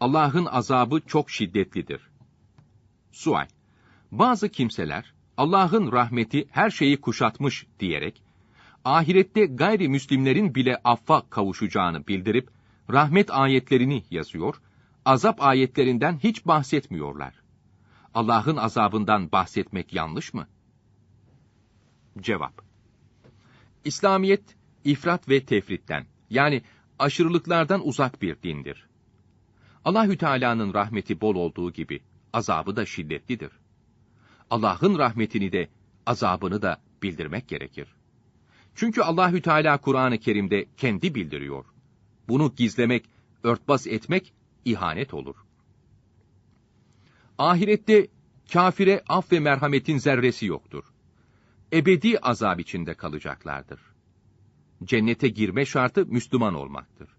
Allah'ın azabı çok şiddetlidir. Sual. Bazı kimseler Allah'ın rahmeti her şeyi kuşatmış diyerek ahirette gayrimüslimlerin bile affa kavuşacağını bildirip rahmet ayetlerini yazıyor, azap ayetlerinden hiç bahsetmiyorlar. Allah'ın azabından bahsetmek yanlış mı? Cevap. İslamiyet ifrat ve tefritten yani aşırılıklardan uzak bir dindir. Allahü Teala'nın rahmeti bol olduğu gibi azabı da şiddetlidir. Allah'ın rahmetini de azabını da bildirmek gerekir. Çünkü Allahü Teala Kur'an-ı Kerim'de kendi bildiriyor. Bunu gizlemek, örtbas etmek ihanet olur. Ahirette kafire af ve merhametin zerresi yoktur. Ebedi azap içinde kalacaklardır. Cennete girme şartı Müslüman olmaktır.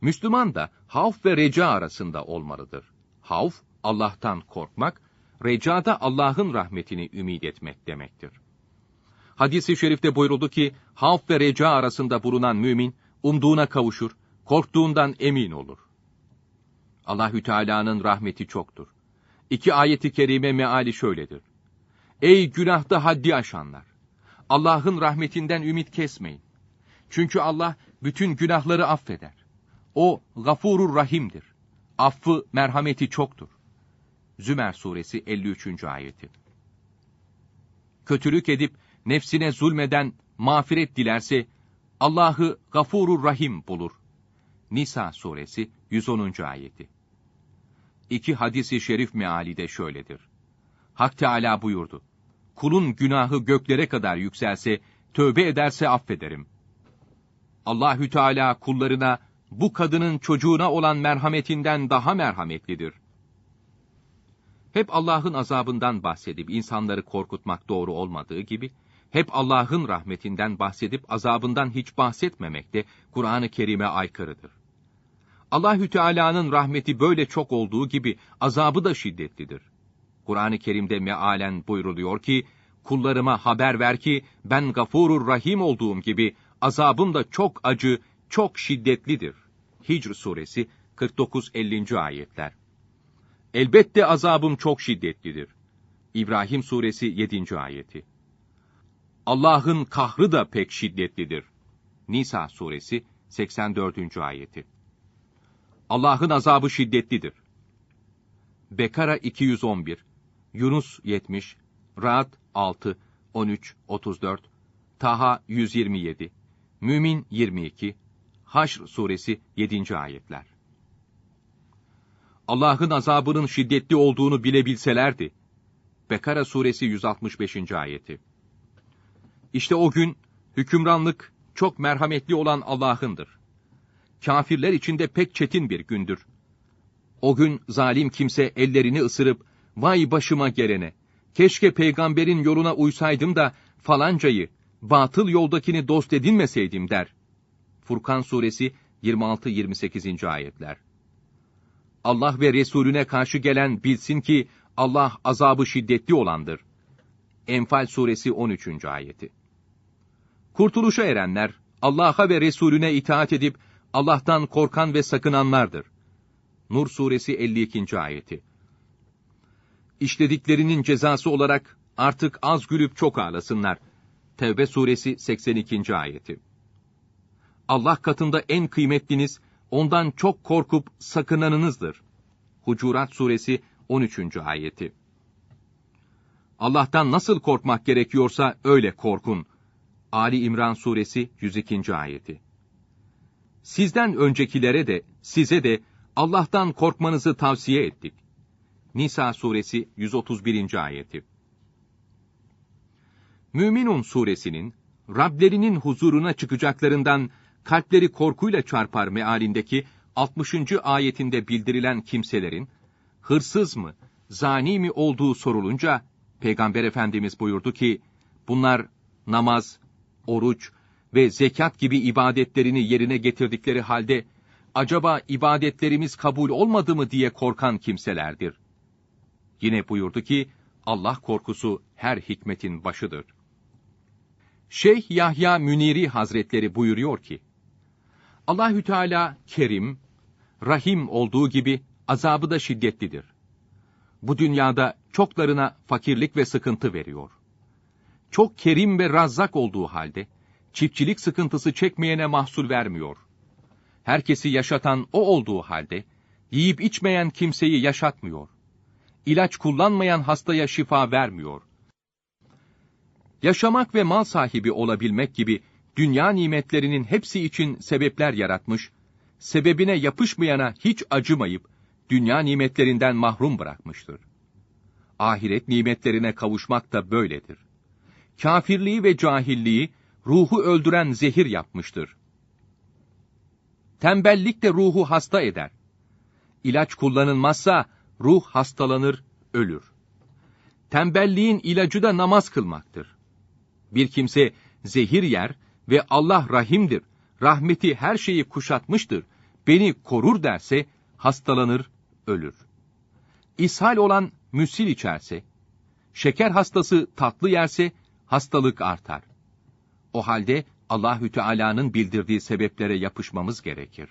Müslüman da havf ve reca arasında olmalıdır. Havf, Allah'tan korkmak, reca da Allah'ın rahmetini ümit etmek demektir. Hadis-i şerifte buyuruldu ki, havf ve reca arasında bulunan mümin, umduğuna kavuşur, korktuğundan emin olur. Allahü Teala'nın rahmeti çoktur. İki ayeti kerime meali şöyledir. Ey günahta haddi aşanlar! Allah'ın rahmetinden ümit kesmeyin. Çünkü Allah bütün günahları affeder. O gafurur rahimdir. Affı, merhameti çoktur. Zümer suresi 53. ayeti. Kötülük edip nefsine zulmeden mağfiret dilerse Allah'ı gafurur rahim bulur. Nisa suresi 110. ayeti. İki hadisi şerif meali de şöyledir. Hak Teala buyurdu. Kulun günahı göklere kadar yükselse, tövbe ederse affederim. Allahü Teala kullarına bu kadının çocuğuna olan merhametinden daha merhametlidir. Hep Allah'ın azabından bahsedip insanları korkutmak doğru olmadığı gibi, hep Allah'ın rahmetinden bahsedip azabından hiç bahsetmemek de Kur'an-ı Kerim'e aykırıdır. Allahü Teala'nın rahmeti böyle çok olduğu gibi azabı da şiddetlidir. Kur'an-ı Kerim'de mealen buyruluyor ki, kullarıma haber ver ki ben gafurur rahim olduğum gibi azabım da çok acı, çok şiddetlidir. Hicr suresi 49-50. ayetler. Elbette azabım çok şiddetlidir. İbrahim suresi 7. ayeti. Allah'ın kahrı da pek şiddetlidir. Nisa suresi 84. ayeti. Allah'ın azabı şiddetlidir. Bekara 211, Yunus 70, Ra'd 6, 13, 34, Taha 127, Mümin 22, Haşr suresi 7. ayetler. Allah'ın azabının şiddetli olduğunu bilebilselerdi. Bekara suresi 165. ayeti. İşte o gün hükümranlık çok merhametli olan Allah'ındır. Kafirler içinde pek çetin bir gündür. O gün zalim kimse ellerini ısırıp vay başıma gelene keşke peygamberin yoluna uysaydım da falancayı batıl yoldakini dost edinmeseydim der. Furkan suresi 26-28. ayetler. Allah ve Resulüne karşı gelen bilsin ki Allah azabı şiddetli olandır. Enfal suresi 13. ayeti. Kurtuluşa erenler Allah'a ve Resulüne itaat edip Allah'tan korkan ve sakınanlardır. Nur suresi 52. ayeti. İşlediklerinin cezası olarak artık az gülüp çok ağlasınlar. Tevbe suresi 82. ayeti. Allah katında en kıymetliniz, ondan çok korkup sakınanınızdır. Hucurat suresi 13. ayeti. Allah'tan nasıl korkmak gerekiyorsa öyle korkun. Ali İmran suresi 102. ayeti. Sizden öncekilere de, size de Allah'tan korkmanızı tavsiye ettik. Nisa suresi 131. ayeti. Müminun suresinin Rablerinin huzuruna çıkacaklarından kalpleri korkuyla çarpar mealindeki 60. ayetinde bildirilen kimselerin hırsız mı, zani mi olduğu sorulunca Peygamber Efendimiz buyurdu ki bunlar namaz, oruç ve zekat gibi ibadetlerini yerine getirdikleri halde acaba ibadetlerimiz kabul olmadı mı diye korkan kimselerdir. Yine buyurdu ki Allah korkusu her hikmetin başıdır. Şeyh Yahya Müniri Hazretleri buyuruyor ki, Allahü Teala Kerim, Rahim olduğu gibi azabı da şiddetlidir. Bu dünyada çoklarına fakirlik ve sıkıntı veriyor. Çok kerim ve razzak olduğu halde, çiftçilik sıkıntısı çekmeyene mahsul vermiyor. Herkesi yaşatan o olduğu halde, yiyip içmeyen kimseyi yaşatmıyor. İlaç kullanmayan hastaya şifa vermiyor. Yaşamak ve mal sahibi olabilmek gibi dünya nimetlerinin hepsi için sebepler yaratmış, sebebine yapışmayana hiç acımayıp, dünya nimetlerinden mahrum bırakmıştır. Ahiret nimetlerine kavuşmak da böyledir. Kafirliği ve cahilliği ruhu öldüren zehir yapmıştır. Tembellik de ruhu hasta eder. İlaç kullanılmazsa ruh hastalanır, ölür. Tembelliğin ilacı da namaz kılmaktır. Bir kimse zehir yer ve Allah rahimdir, rahmeti her şeyi kuşatmıştır, beni korur derse hastalanır, ölür. İshal olan müsil içerse, şeker hastası tatlı yerse hastalık artar. O halde Allahü Teala'nın bildirdiği sebeplere yapışmamız gerekir.